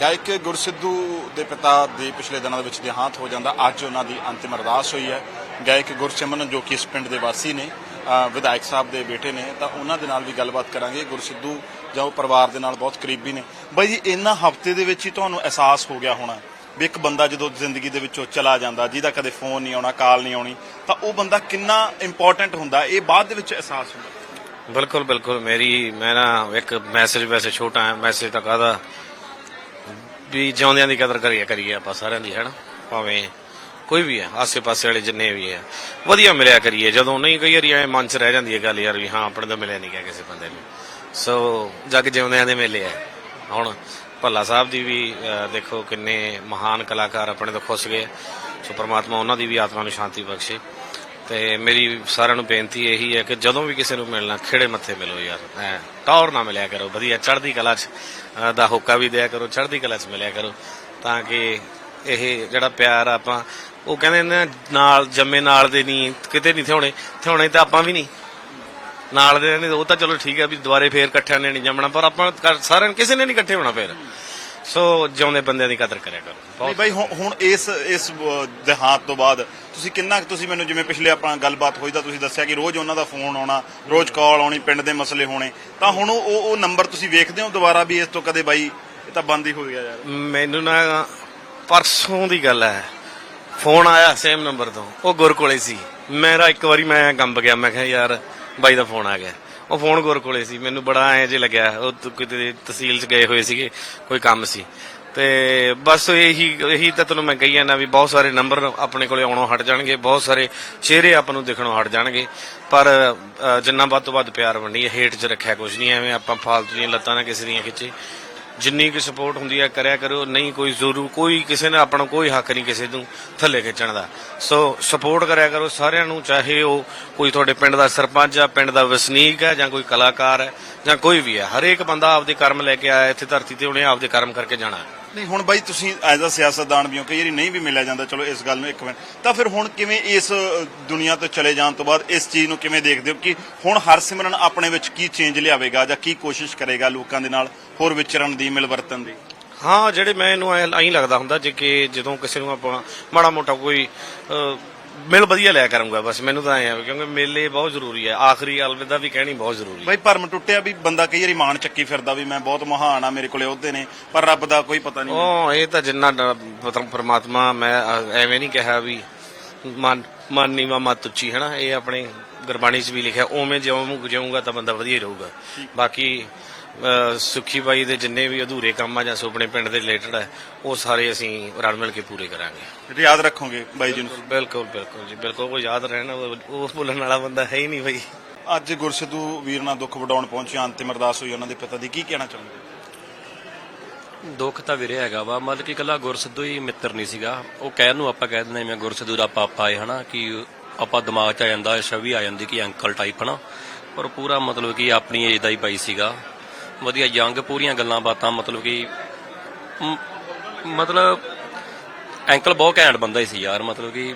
ਗਾਇਕ ਗੁਰਸਿੱਧੂ ਦੇ ਪਿਤਾ ਦੇ ਪਿਛਲੇ ਦਿਨਾਂ ਦੇ ਵਿੱਚ ਦੇਹਾਂਤ ਹੋ ਜਾਂਦਾ ਅੱਜ ਉਹਨਾਂ ਦੀ ਅੰਤਿਮ ਅਰਦਾਸ ਹੋਈ ਹੈ। ਗਾਇਕ ਗੁਰਸਿਮਰਨ ਜੋ ਕਿ ਇਸ ਪਿੰਡ ਦੇ ਵਾਸੀ ਨੇ ਅ, ਵਿਧਾਇਕ ਸਾਹਿਬ ਦੇ ਬੇਟੇ ਨੇ ਤਾਂ ਉਹਨਾਂ ਦੇ ਨਾਲ ਵੀ ਗੱਲਬਾਤ ਕਰਾਂਗੇ। ਗੁਰਸਿੱਧੂ ਜਾਂ ਉਹ ਪਰਿਵਾਰ ਦੇ ਨਾਲ ਬਹੁਤ ਕਰੀਬੀ ਨੇ। ਬਾਈ ਜੀ ਇੰਨਾ ਹਫ਼ਤੇ ਦੇ ਵਿੱਚ ਹੀ ਤੁਹਾਨੂੰ ਅਹਿਸਾਸ ਹੋ ਗਿਆ ਹੋਣਾ ਵੀ ਇੱਕ ਬੰਦਾ ਜਦੋਂ ਜ਼ਿੰਦਗੀ ਦੇ ਵਿੱਚੋਂ ਚਲਾ ਜਾਂਦਾ ਜਿਹਦਾ ਕਦੇ ਫੋਨ ਨਹੀਂ ਆਉਣਾ ਕਾਲ ਨਹੀਂ ਆਉਣੀ ਤਾਂ ਉਹ ਬੰਦਾ ਕਿੰਨਾ ਇੰਪੋਰਟੈਂਟ ਹੁੰਦਾ ਇਹ ਬਾਅਦ ਦੇ ਵਿੱਚ ਅਹਿਸਾਸ ਹੁੰਦਾ? ਬਿਲਕੁਲ ਬਿਲਕੁਲ। ਮੇਰੀ ਮੈਂ ਨਾ ਇੱਕ ਮੈਸੇਜ ਵੈਸੇ ਛੋਟਾ ਹੈ ਮੈਸੇਜ ਤਾਂ ਕਾਹਦਾ? ਵੀ ਜਿਉਂਦਿਆਂ ਦੀ ਕਦਰ ਕਰੀਏ ਕਰੀਏ ਆਪਾਂ ਸਾਰਿਆਂ ਦੀ, ਹੈਨਾ? ਭਾਵੇਂ ਕੋਈ ਵੀ ਹੈ, ਆਸੇ-ਪਾਸੇ ਵਾਲੇ ਜਿੰਨੇ ਵੀ ਹੈ। ਵਧੀਆ ਮਿਲਿਆ ਕਰੀਏ, ਜਦੋਂ ਨਹੀਂ, ਕਈ ਵਾਰੀ ਐ ਮਨ 'ਚ ਰਹਿ ਜਾਂਦੀ ਹੈ ਗੱਲ ਯਾਰ ਵੀ ਹਾਂ, ਆਪਣੇ ਤੋਂ ਮਿਲਿਆ ਨਹੀਂ ਗਿਆ ਕਿਸੇ ਬੰਦੇ ਨੂੰ। ਸੋ ਜੱਗ ਜਿਉਂਦਿਆਂ ਦੇ ਮੇਲੇ ਹੈ। ਹੁਣ ਭੱਲਾ ਸਾਹਿਬ ਦੀ ਵੀ ਦੇਖੋ ਕਿੰਨੇ ਮਹਾਨ ਕਲਾਕਾਰ ਆਪਣੇ ਤੋਂ ਖੁੱਸ ਗਏ। ਸੋ ਪ੍ਰਮਾਤਮਾ ਉਹਨਾਂ ਦੀ ਵੀ ਆਤਮਾ ਨੂੰ ਸ਼ਾਂਤੀ ਬਖਸ਼ੇ। ਤੇ ਮੇਰੀ ਸਾਰਿਆਂ ਨੂੰ ਬੇਨਤੀ ਇਹੀ ਹੈ ਕਿ ਜਦੋਂ ਵੀ ਕਿਸੇ ਨੂੰ ਮਿਲਣਾ, ਖਿਹੜੇ ਮੱਥੇ ਮਿਲੋ ਯਾਰ। ਐ, ਟੌਰ ਨਾ ਮਿਲਿਆ ਕਰੋ। ਵਧੀਆ, ਚੜ੍ਹਦੀ ਕਲਾ 'ਚ ਦਾ ਹੋਕਾ ਵੀ ਦਿਆ ਕਰੋ, ਚੜ੍ਹਦੀ ਕਲਾ 'ਚ ਮਿਲਿਆ ਕਰੋ। ਤਾਂ ਕਿ ਇਹ ਜਿਹੜਾ ਪਿਆਰ ਆ ਆਪਾਂ, ਉਹ ਕਹਿੰਦੇ ਨੇ ਨਾਲ, ਜੰਮੇ ਨਾਲ ਦੇ ਨਹੀਂ, ਕਿਤੇ ਨਹੀਂ ਥਿਉਣੇ। ਥਿਉਣੇ ਤਾਂ ਆਪਾਂ ਵੀ ਨਹੀਂ। ਨਾਲ ਦੇ ਨੇ ਉਹ ਤਾਂ ਚਲੋ ਠੀਕ ਹੈ ਵੀ ਦੁਬਾਰੇ ਫੇਰ ਇਕੱਠਿਆਂ ਨੇ ਨਹੀਂ ਜੰਮਣਾ, ਪਰ ਆਪਾਂ ਸਾਰਿਆਂ ਨੇ ਕਿਸੇ ਨੇ ਨਹੀਂ ਇਕੱਠੇ ਹੋਣਾ ਫੇਰ। ਸੋ ਜਿਉਂਦੇ ਬੰਦਿਆਂ ਦੀ ਕਦਰ ਕਰਿਆ ਕਰੋ। ਨਹੀਂ ਬਹੁਤ ਬਾਈ ਹੁਣ ਹੁਣ ਇਸ ਇਸ ਅਹ, ਦੇਹਾਂਤ ਤੋਂ ਬਾਅਦ ਤੁਸੀਂ ਕਿੰਨਾ ਕੁ ਤੁਸੀਂ ਮੈਨੂੰ ਜਿਵੇਂ ਪਿਛਲੇ ਆਪਾਂ ਗੱਲਬਾਤ ਹੋਈ ਤਾਂ ਤੁਸੀਂ ਦੱਸਿਆ ਕਿ ਰੋਜ਼ ਉਹਨਾਂ ਦਾ ਫੋਨ ਆਉਣਾ ਰੋਜ਼ ਕਾਲ ਆਉਣੀ ਪਿੰਡ ਦੇ ਮਸਲੇ ਹੋਣੇ। ਤਾਂ ਹੁਣ ਉਹ ਉਹ ਨੰਬਰ ਤੁਸੀਂ ਵੇਖਦੇ ਹੋ ਦੁਬਾਰਾ ਵੀ ਇਸ ਤੋਂ ਕਦੇ ਬਾਈ ਇਹ ਤਾਂ ਬੰਦ ਹੀ ਹੋ ਗਿਆ ਯਾਰ। ਮੈਨੂੰ ਨਾ ਪਰਸੋਂ ਦੀ ਗੱਲ ਹੈ। ਫੋਨ ਆਇਆ ਸੇਮ ਨੰਬਰ ਤੋਂ। ਉਹ ਗੁਰ ਕੋਲੇ ਸੀ। ਮੇਰਾ ਇੱਕ ਵਾਰੀ ਮੈਂ ਕੰਬ ਗਿਆ। ਮੈਂ ਕਿਹਾ ਯਾਰ ਬਾਈ ਦਾ ਫੋਨ ਆ ਗਿਆ। ਉਹ ਫੋਨ ਗੁਰ ਕੋਲੇ ਸੀ। ਮੈਨੂੰ ਬੜਾ ਐ ਜੇ ਲੱਗਿਆ। ਉਹ ਤ- ਕਿਤੇ ਤਹਿਸੀਲ 'ਚ ਗਏ ਹੋਏ ਸੀਗੇ ਕੋਈ ਕੰਮ ਸੀ। ਤੇ ਬਸ ਇਹੀ ਇਹੀ ਤਾਂ ਤੁਹਾਨੂੰ ਮੈਂ ਕਹੀ ਜਾਂਦਾ ਵੀ ਬਹੁਤ ਸਾਰੇ ਨੰਬਰ ਆਪਣੇ ਕੋਲੇ ਆਉਣੋਂ ਹਟ ਜਾਣਗੇ। ਬਹੁਤ ਸਾਰੇ ਚਿਹਰੇ ਆਪਾਂ ਨੂੰ ਦਿਖਣੋਂ ਹਟ ਜਾਣਗੇ। ਪਰ ਅ, ਜਿੰਨਾ ਵੱਧ ਤੋਂ ਵੱਧ ਪਿਆਰ ਵੰਡੀਏ ਹੇਠ 'ਚ ਰੱਖਿਆ ਕੁਝ ਨਹੀਂ ਐਵੇਂ ਆਪਾਂ ਫਾਲਤੂ ਦੀਆਂ ਲੱਤਾਂ ਨਾ ਕਿਸੇ ਦੀਆਂ ਖਿੱਚੇ ਜਿੰਨੀ ਕੁ ਸਪੋਰਟ ਹੁੰਦੀ ਹੈ ਕਰਿਆ ਕਰੋ ਨਹੀਂ ਕੋਈ ਜ਼ਰੂਰ ਕੋਈ ਕਿਸੇ ਨੇ ਆਪਣਾ ਕੋਈ ਹੱਕ ਨਹੀਂ ਕਿਸੇ ਨੂੰ ਥੱਲੇ ਖਿੱਚਣ ਦਾ। ਸੋ ਸਪੋਰਟ ਕਰਿਆ ਕਰੋ ਸਾਰਿਆਂ ਨੂੰ ਚਾਹੇ ਉਹ ਕੋਈ ਤੁਹਾਡੇ ਪਿੰਡ ਦਾ ਸਰਪੰਚ ਆ ਪਿੰਡ ਦਾ ਵਸਨੀਕ ਹੈ ਜਾਂ ਕੋਈ ਕਲਾਕਾਰ ਹੈ ਜਾਂ ਕੋਈ ਵੀ ਹੈ ਹਰੇਕ ਬੰਦਾ ਆਪਦੇ ਕਰਮ ਲੈ ਕੇ ਆਇਆ ਇੱਥੇ ਧਰਤੀ ਤੇ ਉਹਨੇ ਆਪਦੇ ਕਰਮ ਕਰਕੇ ਜਾਣਾ। ਹੈ ਨਹੀਂ ਹੁਣ ਬਾਈ ਤੁਸੀਂ ਐਜ਼ ਅ ਸਿਆਸਤਦਾਨ ਵੀ ਹੋ ਕਈ ਵਾਰੀ ਨਹੀਂ ਵੀ ਮਿਲਿਆ ਜਾਂਦਾ ਚਲੋ ਇਸ ਗੱਲ ਨੂੰ ਇੱਕ ਮਿੰਟ। ਤਾਂ ਫਿਰ ਹੁਣ ਕਿਵੇਂ ਇਸ ਅ, ਦੁਨੀਆ ਤੋਂ ਚਲੇ ਜਾਣ ਤੋਂ ਬਾਅਦ ਇਸ ਚੀਜ਼ ਨੂੰ ਕਿਵੇਂ ਦੇਖਦੇ ਹੋ? ਕਿ ਹੁਣ ਹਰਸਿਮਰਨ ਆਪਣੇ ਵਿੱਚ ਕੀ ਚੇਂਜ ਲਿਆਵੇਗਾ ਜਾਂ ਕੀ ਕੋਸ਼ਿਸ਼ ਕਰੇਗਾ ਲੋਕਾਂ ਦੇ ਨਾਲ? ਹੋਰ ਵਿਚਰਨ ਦੀ ਮਿਲ ਵਰਤਨ ਦੀ। ਹਾਂ ਜਿਹੜੇ ਮੈਨੂੰ ਐਂ ਐਂ ਲੱਗਦਾ ਹੁੰਦਾ ਜੇ ਕਿ ਜਦੋਂ ਕਿਸੇ ਨੂੰ ਆਪਾਂ ਮਾੜਾ ਮੋਟਾ ਕੋਈ ਮਿਲ ਵਧੀਆ ਲਿਆ ਕਰੂੰਗਾ ਬਸ ਮੈਨੂੰ ਤਾਂ ਐਂ ਕਿਉਂਕਿ ਮੇਲੇ ਬਹੁਤ ਜ਼ਰੂਰੀ ਹੈ ਆਖਰੀ ਅਲਵਿਦਾ ਵੀ ਕਹਿਣੀ ਬਹੁਤ ਜ਼ਰੂਰੀ ਹੈ ਬਾਈ ਭਰਮ ਟੁੱਟਿਆ ਵੀ ਬੰਦਾ ਕਈ ਵਾਰੀ ਮਾਣ ਚੱਕੀ ਫਿਰਦਾ ਵੀ ਮੈਂ ਬਹੁਤ ਮਹਾਨ ਆ ਮੇਰੇ ਕੋਲੇ ਅਹੁਦੇ ਨੇ ਪਰ ਰੱਬ ਦਾ ਕੋਈ ਪਤਾ ਨਹੀਂ। ਉਹ ਇਹ ਤਾਂ ਜਿੰਨਾ ਪ੍ਰਮਾਤਮਾ ਮੈਂ ਐਵੇਂ ਨਹੀਂ ਕਿਹਾ ਵੀ ਮਨ ਮਨ ਨੀਵਾ ਮਤ ਉੱਚੀ ਹੈ ਨਾ ਇਹ ਆਪਣੇ ਗੁਰਬਾਣੀ 'ਚ ਵੀ ਲਿਖਿਆ ਉਵੇਂ ਜਿਉਂ ਜਿਉਂਗਾ ਤਾਂ ਬੰਦਾ ਵਧੀਆ ਰਹੂਗਾ। ਬਾਕੀ ਸੁੱਖੀ ਬਾਈ ਦੇ ਜਿੰਨੇ ਵੀ ਅਧੂਰੇ ਕੰਮ ਆ ਜਾਂ ਸੁਪਨੇ ਪਿੰਡ ਦੇ ਰਿਲੇਟਡ ਹੈ ਉਹ ਸਾਰੇ ਅਸੀਂ ਰਲ ਮਿਲ ਕੇ ਪੂਰੇ ਕਰਾਂਗੇ। ਯਾਦ ਰੱਖੋਗੇ ਬਾਈ ਜੀ ਨੂੰ? ਬਿਲਕੁਲ ਬਿਲਕੁਲ ਜੀ ਬਿਲਕੁਲ ਕੋਈ ਯਾਦ ਰਹਿਣਾ ਉਹ ਉਹ ਭੁੱਲਣ ਵਾਲਾ ਬੰਦਾ ਹੈ ਹੀ ਨਹੀਂ ਬਈ। ਅੱਜ ਗੁਰਸਿੱਧੂ ਵੀਰ ਨਾਲ ਦੁੱਖ ਵਡਾਉਣ ਪਹੁੰਚੇ ਅੰਤਿਮ ਅਰਦਾਸ ਹੋਈ ਉਹਨਾਂ ਦੇ ਪਿਤਾ ਦੀ ਕੀ ਕਹਿਣਾ ਚਾਹੁੰਦੇ? ਦੁੱਖ ਤਾਂ ਵੀਰੇ ਹੈਗਾ ਵਾ ਮਤਲਬ ਕਿ ਇਕੱਲਾ ਗੁਰਸਿੱਧੂ ਹੀ ਮਿੱਤਰ ਨਹੀਂ ਸੀਗਾ। ਉਹ ਕਹਿਣ ਨੂੰ ਆਪਾਂ ਕਹਿ ਦਿੰਦੇ ਮੈਂ ਗੁਰਸਿੱਧੂ ਦਾ ਪਾਪਾ ਹੈ ਹਨਾ ਕਿ ਆਪਾਂ ਦਿਮਾਗ 'ਚ ਆ ਜਾਂਦਾ ਛਵੀ ਆ ਜਾਂਦੀ ਕਿ ਅੰਕਲ ਟਾਈਪ ਹਨਾ। ਪਰ ਪੂਰਾ ਮਤਲਬ ਕਿ ਆਪਣੀ ਏਜ ਦਾ ਹੀ ਬਾਈ ਸੀਗਾ। ਵਧੀਆ ਯੰਗ ਪੂਰੀਆਂ ਗੱਲਾਂ ਬਾਤਾਂ ਮਤਲਬ ਕਿ ਮ- ਮਤਲਬ ਅੰਕਲ ਬਹੁਤ ਘੈਂਟ ਬੰਦਾ ਹੀ ਸੀ ਯਾਰ ਮਤਲਬ ਕਿ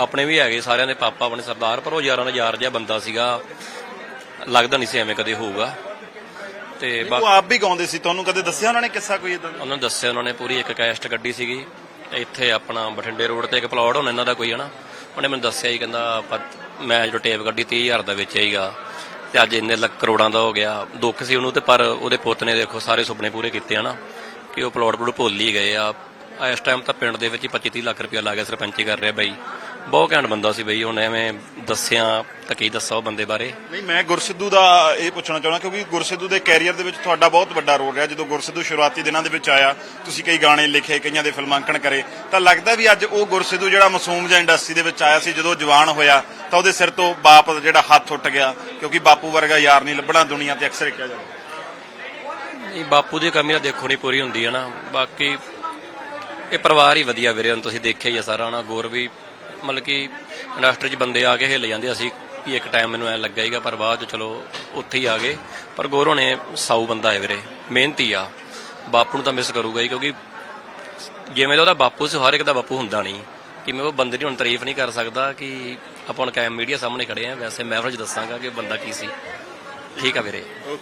ਆਪਣੇ ਵੀ ਹੈਗੇ ਸਾਰਿਆਂ ਦੇ ਪਾਪਾ ਆਪਣੇ ਸਰਦਾਰ ਪਰ ਉਹ ਯਾਰਾਂ ਦਾ ਯਾਰ ਜਿਹਾ ਬੰਦਾ ਸੀਗਾ। ਲੱਗਦਾ ਨਹੀਂ ਸੀ ਐਵੇਂ ਕਦੇ ਹੋਊਗਾ। ਤੇ ਉਹ ਬਾਕੀ ਆਪ ਵੀ ਗਾਉਂਦੇ ਸੀ ਤੁਹਾਨੂੰ ਕਦੇ ਦੱਸਿਆ ਉਹਨਾਂ ਨੇ ਕਿੱਸਾ ਕੋਈ ਇਦਾਂ ਉਹਨਾਂ ਨੇ ਦੱਸਿਆ ਉਹਨਾਂ ਨੇ ਪੂਰੀ ਇੱਕ ਕੈਸਟ ਕੱਢੀ ਸੀਗੀ। ਇੱਥੇ ਆਪਣਾ ਬਠਿੰਡੇ ਰੋਡ ਤੇ ਇੱਕ ਪਲਾਟ ਹੋਣਾ ਇਹਨਾਂ ਦਾ ਕੋਈ ਹਨਾ। ਉਹਨੇ ਮੈਨੂੰ ਦੱਸਿਆ ਹੀ ਕਹਿੰਦਾ ਮੈਂ ਜਦੋਂ ਟੇਪ ਕੱਢੀ 30000 ਦਾ ਵੇਚਿਆ ਹੀਗਾ ਤੇ ਅੱਜ ਇੰਨੇ ਲੱਖ ਕਰੋੜਾਂ ਦਾ ਹੋ ਗਿਆ। ਦੁੱਖ ਸੀ ਉਹਨੂੰ ਤੇ ਪਰ ਉਹਦੇ ਪੁੱਤ ਨੇ ਦੇਖੋ ਸਾਰੇ ਸੁਪਨੇ ਪੂਰੇ ਕੀਤੇ ਹਨਾ, ਕਿ ਉਹ ਪਲੋਟ ਪਲੂਟ ਭੁੱਲ ਹੀ ਗਏ ਆ। ਇਸ ਟਾਈਮ ਤਾਂ ਪਿੰਡ ਦੇ ਵਿੱਚ ਹੀ 25 30 ਲੱਖ ਰੁਪਇਆ ਲਾ ਗਿਆ ਸਰਪੰਚੀ ਕਰ ਰਿਹਾ ਬਾਈ। ਬਹੁਤ ਘੈਂਟ ਬੰਦਾ ਸੀ ਬਈ ਉਹਨੇ ਐਵੇਂ ਦੱਸਿਆ ਤਾਂ ਕੀ ਦੱਸਾਂ ਉਹ ਬੰਦੇ ਬਾਰੇ। ਨਹੀਂ ਮੈਂ ਗੁਰਸਿੱਧੂ ਦਾ ਇਹ ਪੁੱਛਣਾ ਚਾਹੁੰਦਾ ਕਿਉਂਕਿ ਗੁਰਸਿੱਧੂ ਦੇ ਕੈਰੀਅਰ ਦੇ ਵਿੱਚ ਤੁਹਾਡਾ ਬਹੁਤ ਵੱਡਾ ਰੋਲ ਰਿਹਾ। ਜਦੋਂ ਗੁਰਸਿੱਧੂ ਸ਼ੁਰੂਆਤੀ ਦਿਨਾਂ ਦੇ ਵਿੱਚ ਆਇਆ ਤੁਸੀਂ ਕਈ ਗਾਣੇ ਲਿਖੇ ਕਈਆਂ ਦੇ ਫਿਲਮਾਂਕਣ ਕਰੇ ਤਾਂ ਲੱਗਦਾ ਵੀ ਅੱਜ ਉਹ ਗੁਰਸਿੱਧੂ ਜਿਹੜਾ ਮਾਸੂਮ ਜਿਹਾ ਇੰਡਸਟਰੀ ਦੇ ਵਿੱਚ ਆਇਆ ਸੀ ਜਦੋਂ ਜਵਾਨ ਹੋਇਆ ਤਾਂ ਉਹਦੇ ਸਿਰ ਤੋਂ ਬਾਪ ਦਾ ਜਿਹੜਾ ਹੱਥ ਉੱਟ ਗਿਆ ਕਿਉਂਕਿ ਬਾਪੂ ਵਰਗਾ ਯਾਰ ਨਹੀਂ ਲੱਭਣਾ ਦੁਨੀਆ ਤੇ ਅਕਸਰ ਕਿਹਾ ਜਾਂਦਾ। ਨਹੀਂ ਬਾਪੂ ਦੀ ਕਮੀ ਤਾਂ ਦੇਖੋ ਨਹੀਂ ਪੂਰੀ ਹੁੰਦੀ ਹੈ ਨਾ। ਬਾਕੀ ਇਹ ਪਰਿਵਾਰ ਹੀ ਵਧੀਆ ਵੀਰੇ ਹੁਣ ਤੁਸੀਂ ਦੇਖਿਆ ਹੀ ਆ ਸਾਰਾ ਨਾ ਗੌਰ ਵੀ ਮਤਲਬ ਕਿ ਇੰਡਸਟਰੀ 'ਚ ਬੰਦੇ ਆ ਕੇ ਹਿੱਲ ਜਾਂਦੇ ਅਸੀਂ ਵੀ ਇੱਕ ਟਾਈਮ ਮੈਨੂੰ ਐ ਲੱਗਾ ਹੀਗਾ ਪਰ ਬਾਅਦ 'ਚ ਚਲੋ ਉੱਥੇ ਹੀ ਆ ਗਏ। ਪਰ ਗੌਰ ਹੋਣੇ ਸਾਊ ਬੰਦਾ ਹੈ ਵੀਰੇ, ਮਿਹਨਤੀ ਆ। ਬਾਪੂ ਨੂੰ ਤਾਂ ਮਿਸ ਕਰੂਗਾ ਹੀ, ਕਿਉਂਕਿ ਜਿਵੇਂ ਦਾ ਉਹਦਾ ਬਾਪੂ ਸੀ, ਹਰ ਇੱਕ ਦਾ ਬਾਪੂ ਹੁੰਦਾ ਨਹੀਂ। ਕਿਵੇਂ ਉਹ ਬੰਦੇ ਦੀ ਹੁਣ ਤਾਰੀਫ ਨਹੀਂ ਕਰ ਸਕਦਾ ਕਿ ਆਪਾਂ ਹੁਣ ਕਾਇਮ ਮੀਡੀਆ ਸਾਹਮਣੇ ਖੜੇ ਆ। ਵੈਸੇ ਮੈਂ ਫਿਰ ਦੱਸਾਂਗਾ ਕਿ ਬੰਦਾ ਕੀ ਸੀ। ਠੀਕ ਆ ਵੀਰੇ। ਓਕੇ